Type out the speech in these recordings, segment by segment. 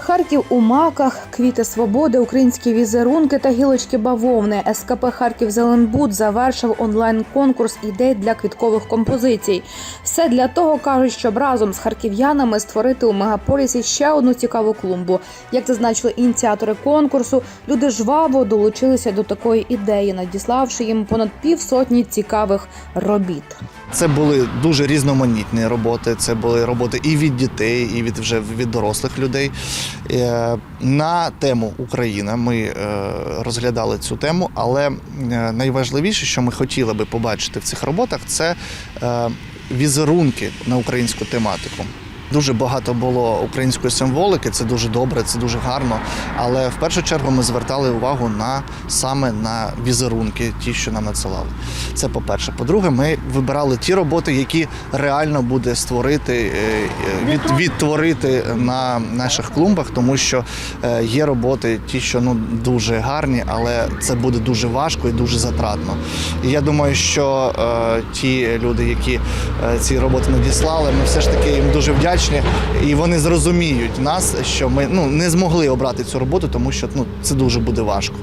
Харків у маках, квіти свободи, українські візерунки та гілочки бавовни. СКП Харків Зеленбуд завершив онлайн-конкурс ідей для квіткових композицій. Все для того кажуть, щоб разом з харків'янами створити у мегаполісі ще одну цікаву клумбу. Як зазначили ініціатори конкурсу, люди жваво долучилися до такої ідеї, надіславши їм понад півсотні цікавих робіт. Це були дуже різноманітні роботи. Це були роботи і від дітей, і від вже від дорослих людей. Е, На тему Україна ми е, розглядали цю тему, але е, найважливіше, що ми хотіли би побачити в цих роботах, це візерунки на українську тематику. Дуже багато було української символики, це дуже добре, це дуже гарно. Але в першу чергу ми звертали увагу на саме на візерунки, ті, що нам надсилали. Це по-перше. По-друге, ми вибирали ті роботи, які реально буде створити, е, е, від, відтворити на наших клумбах, тому що е, є роботи, ті, що ну дуже гарні, але це буде дуже важко і дуже затратно. І я думаю, що е, ті люди, які ці роботи надіслали, ми все ж таки їм дуже вдячні, і вони зрозуміють нас, що ми ну не змогли обрати цю роботу, тому що ну це дуже буде важко.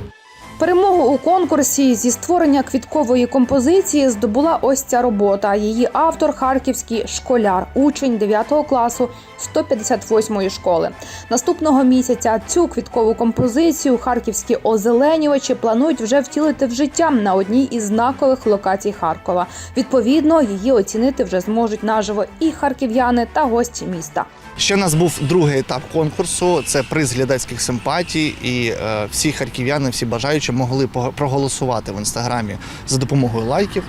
Перемогу у конкурсі зі створення квіткової композиції здобула ось ця робота. Її автор харківський школяр, учень 9 класу 158-ї школи. Наступного місяця цю квіткову композицію харківські озеленювачі планують вже втілити в життя на одній із знакових локацій Харкова. Відповідно, її оцінити вже зможуть наживо і харків'яни та гості міста. Ще в нас був другий етап конкурсу. Це приз глядацьких симпатій, і е, всі харків'яни, всі бажаючі могли пог- проголосувати в інстаграмі за допомогою лайків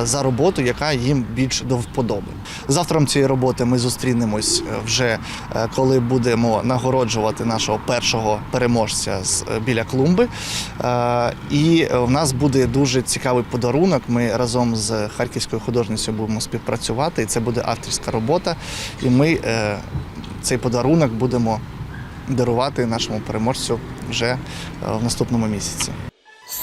е, за роботу, яка їм більш до вподоби. З автором цієї роботи ми зустрінемось е, вже е, коли будемо нагороджувати нашого першого переможця з біля клумби. І в нас буде дуже цікавий подарунок. Ми разом з харківською художницею будемо співпрацювати. І це буде авторська робота. І ми цей подарунок будемо дарувати нашому переможцю вже е, в наступному місяці.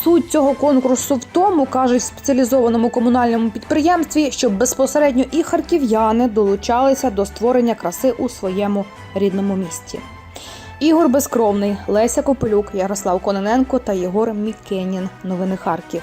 Суть цього конкурсу в тому, кажуть в спеціалізованому комунальному підприємстві, щоб безпосередньо і харків'яни долучалися до створення краси у своєму рідному місті. Ігор Безкровний, Леся Копилюк, Ярослав Кононенко та Єгор Мікенін. Новини Харків.